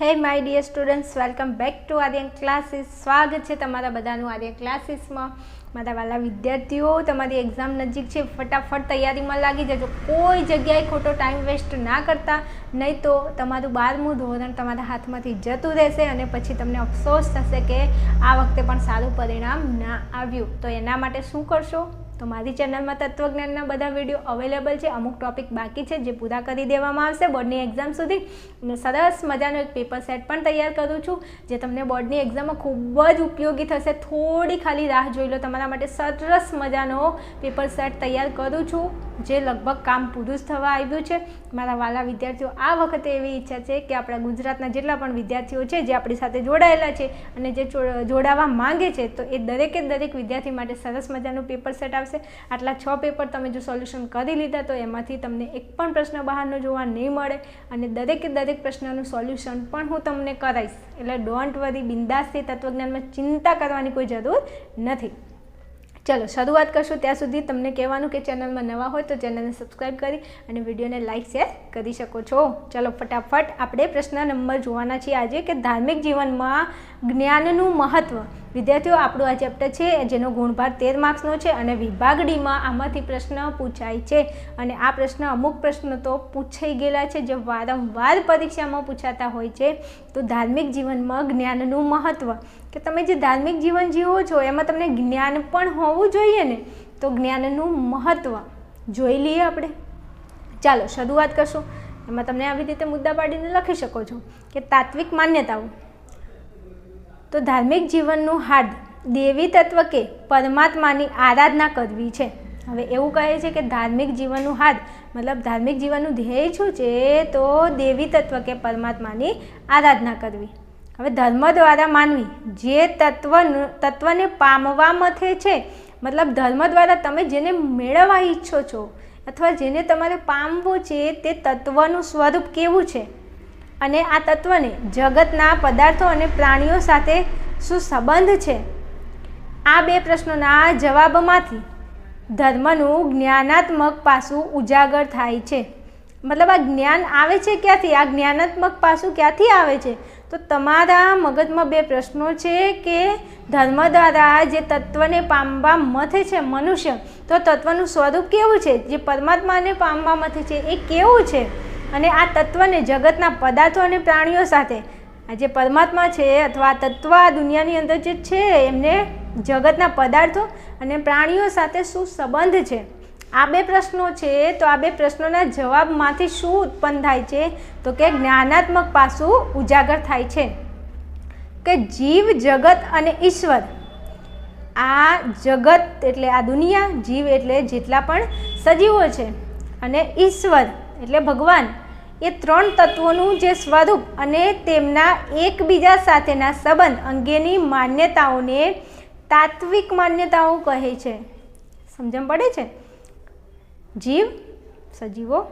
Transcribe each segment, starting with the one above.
Hey my dear students welcome back to Aryan classes સ્વાગત છે તમારા બધાનું આર્યન ક્લાસીસમાં મારા વાલા વિદ્યાર્થીઓ તમારી એક્ઝામ નજીક છે ફટાફટ તૈયારીમાં લાગી જજો કોઈ જગ્યાએ ખોટો ટાઈમ વેસ્ટ ના કરતા નહીં તો તમારું બારમું ધોરણ તમારા હાથમાંથી જતું રહેશે અને પછી તમને અફસોસ થશે કે આ વખતે પણ સારું પરિણામ ના આવ્યું તો એના માટે શું કરશો તો મારી ચેનલમાં તત્વજ્ઞાનના બધા વીડિયો અવેલેબલ છે. અમુક ટોપિક બાકી છે જે પૂરા કરી દેવામાં આવશે. બોર્ડની એક્ઝામ સુધી. અને સરસ મજાનો એક પેપર સેટ પણ તૈયાર કરું છું, જે તમને બોર્ડની એક્ઝામમાં ખૂબ જ ઉપયોગી થશે. થોડી ખાલી રાહ જોઈ લો. તમારા માટે સરસ મજાનો પેપર સેટ તૈયાર કરું છું, જે લગભગ કામ પૂરું જ થવા આવ્યું છે. મારા વાલા વિદ્યાર્થીઓ આ વખતે એવી ઈચ્છા છે કે આપણા ગુજરાતના જેટલા પણ વિદ્યાર્થીઓ છે, જે આપણી સાથે જોડાયેલા છે અને જે જોડાવા માંગે છે, તો એ દરેકે દરેક વિદ્યાર્થી માટે સરસ મજાનું પેપર સેટ આવશે આટલા છ પેપર તમે જો સોલ્યુશન કરી લીધા તો એમાંથી તમને એક પણ પ્રશ્ન બહારનો જોવા નહીં મળે અને દરેકે દરેક પ્રશ્નનું સોલ્યુશન પણ હું તમને કરાવીશ એટલે ડોન્ટ વરી બિંદાસથી તત્વજ્ઞાનમાં ચિંતા કરવાની કોઈ જરૂર નથી. ચલો, શરૂઆત કરશું. ત્યાં સુધી તમને કહેવાનું કે ચેનલમાં નવા હોય તો ચેનલને સબસ્ક્રાઈબ કરી અને વિડીયોને લાઇક શેર કરી શકો છો. ચલો, ફટાફટ આપણે પ્રશ્ન નંબર જોવાના છીએ આજે કે ધાર્મિક જીવનમાં જ્ઞાનનું મહત્ત્વ વિદ્યાર્થીઓ, આપણું આ ચેપ્ટર છે જેનો ગુણભાર તેર માર્ક્સનો છે અને વિભાગ ડીમાં આમાંથી પ્રશ્ન પૂછાય છે. અને આ પ્રશ્ન અમુક પ્રશ્નો તો પૂછાઈ ગયેલા છે જે વારંવાર પરીક્ષામાં પૂછાતા હોય છે. તો ધાર્મિક જીવનમાં જ્ઞાનનું મહત્ત્વ કે તમે જે ધાર્મિક જીવન જીવો છો, એમાં તમને જ્ઞાન પણ હોવું જોઈએ ને? તો જ્ઞાનનું મહત્ત્વ જોઈ લઈએ આપણે. ચાલો, શરૂઆત કરશું. એમાં તમને આવી રીતે મુદ્દા પાડીને લખી શકો છો કે તાત્વિક માન્યતાઓ. તો ધાર્મિક જીવનનું હાર્દ દેવી તત્વ કે પરમાત્માની આરાધના કરવી છે. હવે એવું કહે છે કે ધાર્મિક જીવનનું હાર્દ, મતલબ ધાર્મિક જીવનનું ધ્યેય શું છે? તો દેવી તત્વ કે પરમાત્માની આરાધના કરવી. હવે ધર્મ દ્વારા માનવી, જે તત્વ તત્વને પામવા મથે છે, મતલબ ધર્મ દ્વારા તમે જેને મેળવવા ઈચ્છો છો, અથવા જેને તમારે પામવું છે, તે તત્વનું સ્વરૂપ કેવું છે? અને આ તત્વને જગતના પદાર્થો અને પ્રાણીઓ સાથે શું સંબંધ છે? આ બે પ્રશ્નોના જવાબમાંથી ધર્મનું જ્ઞાનાત્મક પાસું ઉજાગર થાય છે. મતલબ આ જ્ઞાન આવે છે ક્યાંથી? આ જ્ઞાનાત્મક પાસું ક્યાંથી આવે છે? તો તમારા મગજમાં બે પ્રશ્નો છે કે ધર્મ દ્વારા જે તત્વને પામવા મથે છે મનુષ્ય, તો તત્વનું સ્વરૂપ કેવું છે? જે પરમાત્માને પામવા મથે છે એ કેવું છે? અને આ તત્વને જગતના પદાર્થો અને પ્રાણીઓ સાથે આ જે પરમાત્મા છે અથવા આ તત્વ આ દુનિયાની અંદર જે છે, એમને જગતના પદાર્થો અને પ્રાણીઓ સાથે શું સંબંધ છે? આ બે પ્રશ્નો છે, તો આ બે પ્રશ્નોના જવાબમાંથી શું ઉત્પન્ન થાય છે? તો કે જ્ઞાનાત્મક પાસું ઉજાગર થાય છે. કે જીવ, જગત અને ઈશ્વર. આ જગત એટલે આ દુનિયા, જીવ એટલે જેટલા પણ સજીવો છે અને ઈશ્વર એટલે ભગવાન, એ ત્રણ તત્વોનું જે સ્વરૂપ અને તેમના એકબીજા સાથેના સંબંધ અંગેની માન્યતાઓને તાત્વિક માન્યતાઓ કહે છે. સમજણ પડે છે? જીવ, સજીવો,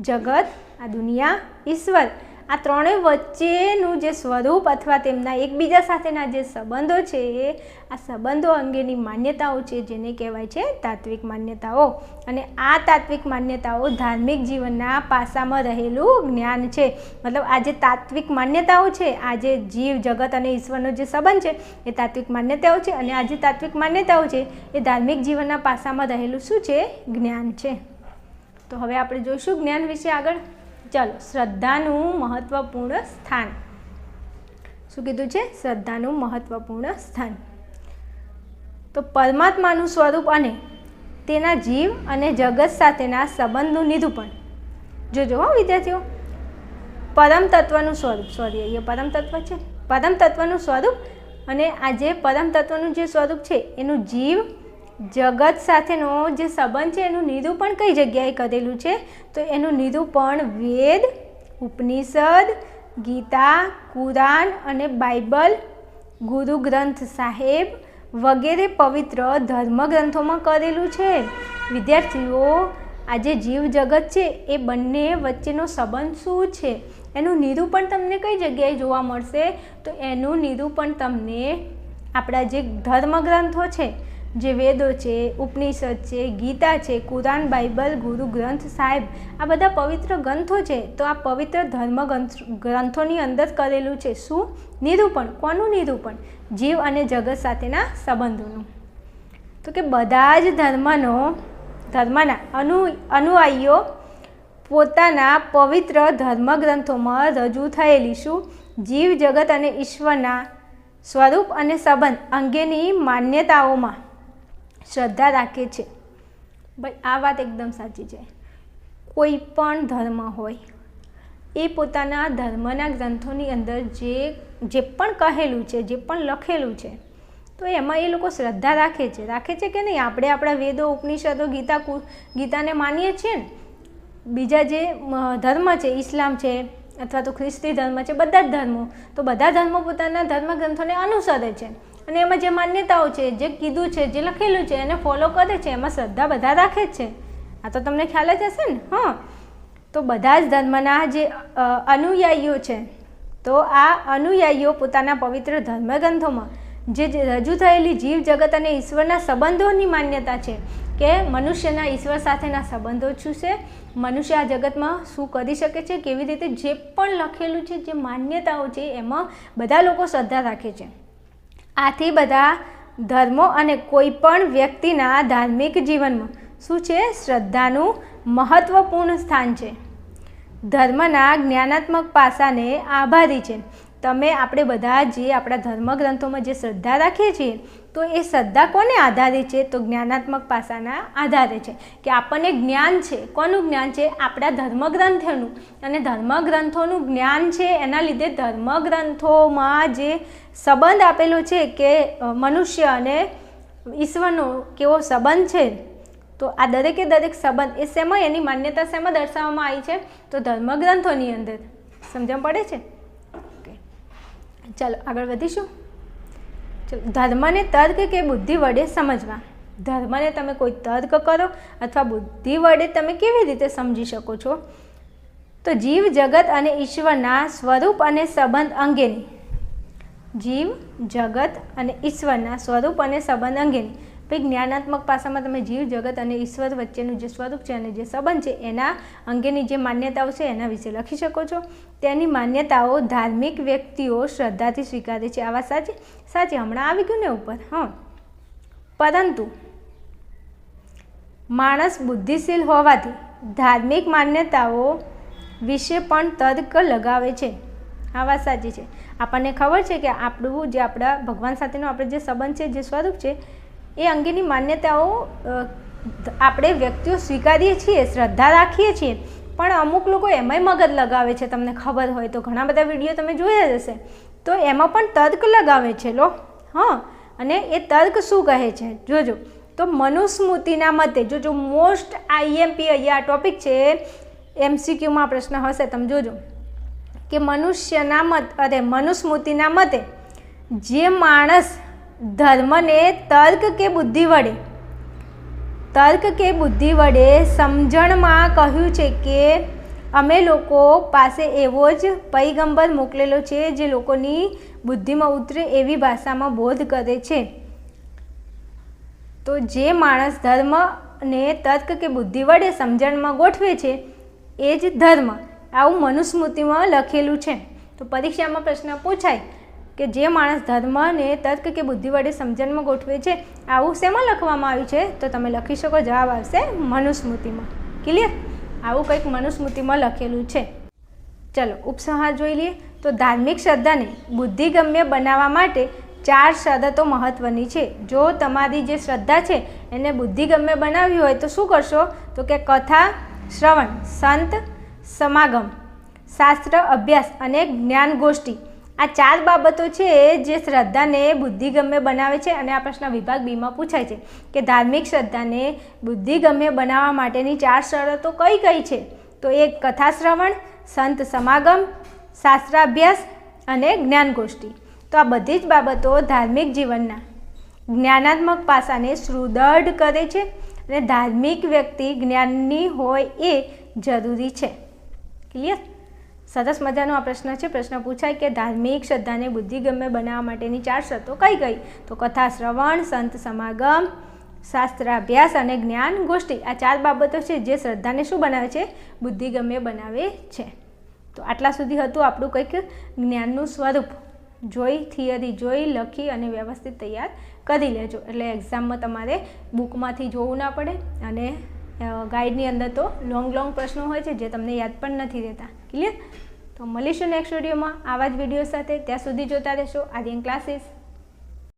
જગત, આ દુનિયા, ઈશ્વર આ ત્રણેય વચ્ચેનું જે સ્વરૂપ અથવા તેમના એકબીજા સાથેના જે સંબંધો છે, આ સંબંધો અંગેની માન્યતાઓ છે, જેને કહેવાય છે તાત્વિક માન્યતાઓ. અને આ તાત્વિક માન્યતાઓ ધાર્મિક જીવનના પાસામાં રહેલું જ્ઞાન છે. મતલબ આ જે તાત્વિક માન્યતાઓ છે, આ જે જીવ, જગત અને ઈશ્વરનો જે સંબંધ છે, એ તાત્વિક માન્યતાઓ છે અને આ જે તાત્વિક માન્યતાઓ છે, એ ધાર્મિક જીવનના પાસામાં રહેલું શું છે? જ્ઞાન છે. તો હવે આપણે જોઈશું જ્ઞાન વિશે આગળ. ચાલો, શ્રદ્ધાનું મહત્વપૂર્ણ સ્થાન. શું કીધું છે? શ્રદ્ધાનું મહત્વપૂર્ણ સ્થાન. તો પરમાત્માનું સ્વરૂપ અને તેના જીવ અને જગત સાથેના સંબંધનું નિરૂપણ. જોજો હો વિદ્યાર્થીઓ, પરમ તત્વનું સ્વરૂપ સોરી એ પરમ તત્વ છે. પરમ તત્વનું સ્વરૂપ અને આ જે પરમ તત્વનું જે સ્વરૂપ છે, એનું જીવ જગત સાથેનો જે સંબંધ છે, એનું નિરૂપણ કઈ જગ્યાએ કરેલું છે? તો એનું નિરૂપણ વેદ, ઉપનિષદ, ગીતા, કુરાન અને બાઇબલ, ગુરુ ગ્રંથ સાહેબ વગેરે પવિત્ર ધર્મગ્રંથોમાં કરેલું છે. વિદ્યાર્થીઓ, આ જે જીવ જગત છે, એ બંને વચ્ચેનો સંબંધ શું છે? એનું નિરૂપણ તમને કઈ જગ્યાએ જોવા મળશે? તો એનું નિરૂપણ તમને આપણા જે ધર્મગ્રંથો છે જે વેદો છે, ઉપનિષદ છે, ગીતા છે, કુરાન, બાઇબલ, ગુરુ ગ્રંથ સાહેબ, આ બધા પવિત્ર ગ્રંથો છે. તો આ પવિત્ર ધર્મ ગ્રંથ, ગ્રંથોની અંદર કરેલું છે શું? નિરૂપણ. કોનું નિરૂપણ? જીવ અને જગત સાથેના સંબંધોનું. તો કે બધા જ ધર્મનો, ધર્મના અનુ, અનુયાયીઓ પોતાના પવિત્ર ધર્મગ્રંથોમાં રજૂ થયેલી શું? જીવ, જગત અને ઈશ્વરના સ્વરૂપ અને સંબંધ અંગેની માન્યતાઓમાં. શ્રદ્ધા રાખે છે. ભાઈ, આ વાત એકદમ સાચી છે. કોઈ પણ ધર્મ હોય, એ પોતાના ધર્મના ગ્રંથોની અંદર જે જે પણ કહેલું છે, જે પણ લખેલું છે, તો એમાં એ લોકો શ્રદ્ધા રાખે છે. રાખે છે કે નહીં? આપણે આપણા વેદો, ઉપનિષદો, ગીતા ગીતાને માનીએ છીએ ને? બીજા જે ધર્મ છે, ઇસ્લામ છે, અથવા તો ખ્રિસ્તી ધર્મ છે, બધા જ ધર્મો, તો બધા ધર્મો પોતાના ધર્મ ગ્રંથોને અનુસરે છે. અને એમાં જે માન્યતાઓ છે, જે કીધું છે, જે લખેલું છે, એને ફોલો કરે છે, એમાં શ્રદ્ધા બધા રાખે છે. આ તો તમને ખ્યાલ જ હશે ને? હા. તો બધા જ ધર્મના જે અનુયાયીઓ છે, તો આ અનુયાયીઓ પોતાના પવિત્ર ધર્મગ્રંથોમાં જે રજૂ થયેલી જીવ જગત અને ઈશ્વરના સંબંધોની માન્યતા છે કે મનુષ્યના ઈશ્વર સાથેના સંબંધો શું છે, મનુષ્ય આ જગતમાં શું કરી શકે છે, કેવી રીતે જે પણ લખેલું છે, જે માન્યતાઓ છે, એમાં બધા લોકો શ્રદ્ધા રાખે છે. આથી બધા ધર્મો અને કોઈ પણ વ્યક્તિના ધાર્મિક જીવનમાં શું છે? શ્રદ્ધાનું મહત્ત્વપૂર્ણ સ્થાન છે. ધર્મના જ્ઞાનાત્મક પાસાને આભારી છે. તમે આપણે બધા જે આપણા ધર્મગ્રંથોમાં જે શ્રદ્ધા રાખીએ છીએ તો એ શ્રદ્ધા કોને આધારે છે? તો જ્ઞાનાત્મક પાસાના આધારે છે કે આપણને જ્ઞાન છે. કોનું જ્ઞાન છે? આપણા ધર્મગ્રંથનું. અને ધર્મગ્રંથોનું જ્ઞાન છે, એના લીધે ધર્મગ્રંથોમાં જે સંબંધ આપેલો છે કે મનુષ્ય અને ઈશ્વરનો કેવો સંબંધ છે? તો આ દરેકે દરેક સંબંધ એ શેમાં એની માન્યતા શેમાં દર્શાવવામાં આવી છે. તો ધર્મગ્રંથોની અંદર સમજણ પડે છે? ચાલો આગળ વધીશું. ધર્મને તર્ક કે બુદ્ધિ વડે સમજવા. ધર્મને તમે કોઈ તર્ક કરો અથવા બુદ્ધિ વડે તમે કેવી રીતે સમજી શકો છો? તો જીવ જગત અને ઈશ્વરના સ્વરૂપ અને સંબંધ અંગેની. જીવ જગત અને ઈશ્વરના સ્વરૂપ અને સંબંધ અંગેની. ભાઈ જ્ઞાનાત્મક પાસામાં તમે જીવ, જગત અને ઈશ્વર વચ્ચેનું જે સ્વરૂપ છે અને જે સંબંધ છે, એના અંગેની જે માન્યતાઓ છે, એના વિશે લખી શકો છો. તેની માન્યતાઓ ધાર્મિક વ્યક્તિઓ શ્રદ્ધાથી સ્વીકારે છે. આવા સાચી સાચી હમણાં આવી ગયું ને ઉપર, હા. પરંતુ માણસ બુદ્ધિશીલ હોવાથી ધાર્મિક માન્યતાઓ વિશે પણ તર્ક લગાવે છે. આ વાત સાચી છે. આપણને ખબર છે કે આપણું જે આપણા ભગવાન સાથેનો આપણે જે સંબંધ છે, જે સ્વરૂપ છે એ અંગેની માન્યતાઓ આપણે વ્યક્તિઓ સ્વીકારીએ છીએ, શ્રદ્ધા રાખીએ છીએ. પણ અમુક લોકો એમાંય મગજ લગાવે છે, તમને ખબર હોય તો. ઘણા બધા વીડિયો તમે જોયા જ હશે. તો એમાં પણ તર્ક લગાવે છે લો. હા, અને એ તર્ક શું કહે છે? જોજો. તો મનુસ્મૃતિના મતે, જોજો મોસ્ટ આઈએમપી અહીંયા આ ટોપિક છે. એમસીક્યુમાં પ્રશ્ન હશે, તમે જોજો. કે મનુષ્યના મત, અરે, મનુસ્મૃતિના મતે, જે માણસ ધર્મને તર્ક કે બુદ્ધિ વડે? તર્ક કે બુદ્ધિ વડે સમજણમાં કહ્યું છે કે અમે લોકો પાસે એવો જ પૈગંબર મોકલેલો છે જે લોકોની બુદ્ધિમાં ઉતરે એવી ભાષામાં બોધ કરે છે. તો જે માણસ ધર્મને તર્ક કે બુદ્ધિ વડે સમજણમાં ગોઠવે છે, એ જ ધર્મ. આવું મનુસ્મૃતિમાં લખેલું છે. તો પરીક્ષામાં પ્રશ્ન પૂછાય કે જે માણસ ધર્મને તર્ક કે બુદ્ધિ વડે સમજણમાં ગોઠવે છે, આવું શેમાં લખવામાં આવ્યું છે? તો તમે લખી શકો, જવાબ આવશે મનુસ્મૃતિમાં. ક્લિયર આવું કંઈક મનુસ્મૃતિમાં લખેલું છે. ચલો, ઉપસંહાર જોઈ લઈએ. તો ધાર્મિક શ્રદ્ધાને બુદ્ધિગમ્ય બનાવવા માટે ચાર શરતો મહત્ત્વની છે. જો તમારી જે શ્રદ્ધા છે, એને બુદ્ધિગમ્ય બનાવવી હોય તો શું કરશો? તો કે કથા, શ્રવણ, સંત, સમાગમ, શાસ્ત્ર, અભ્યાસ અને જ્ઞાન ગોષ્ઠી આ ચાર બાબતો છે જે શ્રદ્ધાને બુદ્ધિગમ્ય બનાવે છે અને આ પ્રશ્ન વિભાગ બીમાં પૂછાય છે કે ધાર્મિક શ્રદ્ધાને બુદ્ધિગમ્ય બનાવવા માટેની ચાર શરતો કઈ કઈ છે? તો એક કથા શ્રવણ સંત સમાગમ, શાસ્ત્રાભ્યાસ અને જ્ઞાનગોષ્ઠી. તો આ બધી જ બાબતો ધાર્મિક જીવનના જ્ઞાનાત્મક પાસાને સુદૃઢ કરે છે અને ધાર્મિક વ્યક્તિ જ્ઞાનની હોય એ જરૂરી છે. ક્લિયર સરસ મજાનો આ પ્રશ્ન છે. પ્રશ્ન પૂછાય કે ધાર્મિક શ્રદ્ધાને બુદ્ધિગમ્ય બનાવવા માટેની ચાર શરતો કઈ કઈ? તો કથા શ્રવણ, સંત સમાગમ, શાસ્ત્રાભ્યાસ અને જ્ઞાન ગોષ્ઠી. આ ચાર બાબતો છે જે શ્રદ્ધાને શું બનાવે છે? બુદ્ધિગમ્ય બનાવે છે. તો આટલા સુધી હતું આપણું કંઈક જ્ઞાનનું સ્વરૂપ. જોઈ, થિયરી જોઈ, લખી અને વ્યવસ્થિત તૈયાર કરી લેજો. એટલે એક્ઝામમાં તમારે બુકમાંથી જોવું ના પડે અને ગાઈડની અંદર તો લોંગ લોંગ પ્રશ્નો હોય છે જે તમને યાદ પણ નથી રહેતા. ક્લિયર તો મળીશું નેક્સ્ટ વિડીયોમાં આવા જ વીડિયો સાથે. ત્યાં સુધી જોતા રહેશો. આર્યન ક્લાસીસ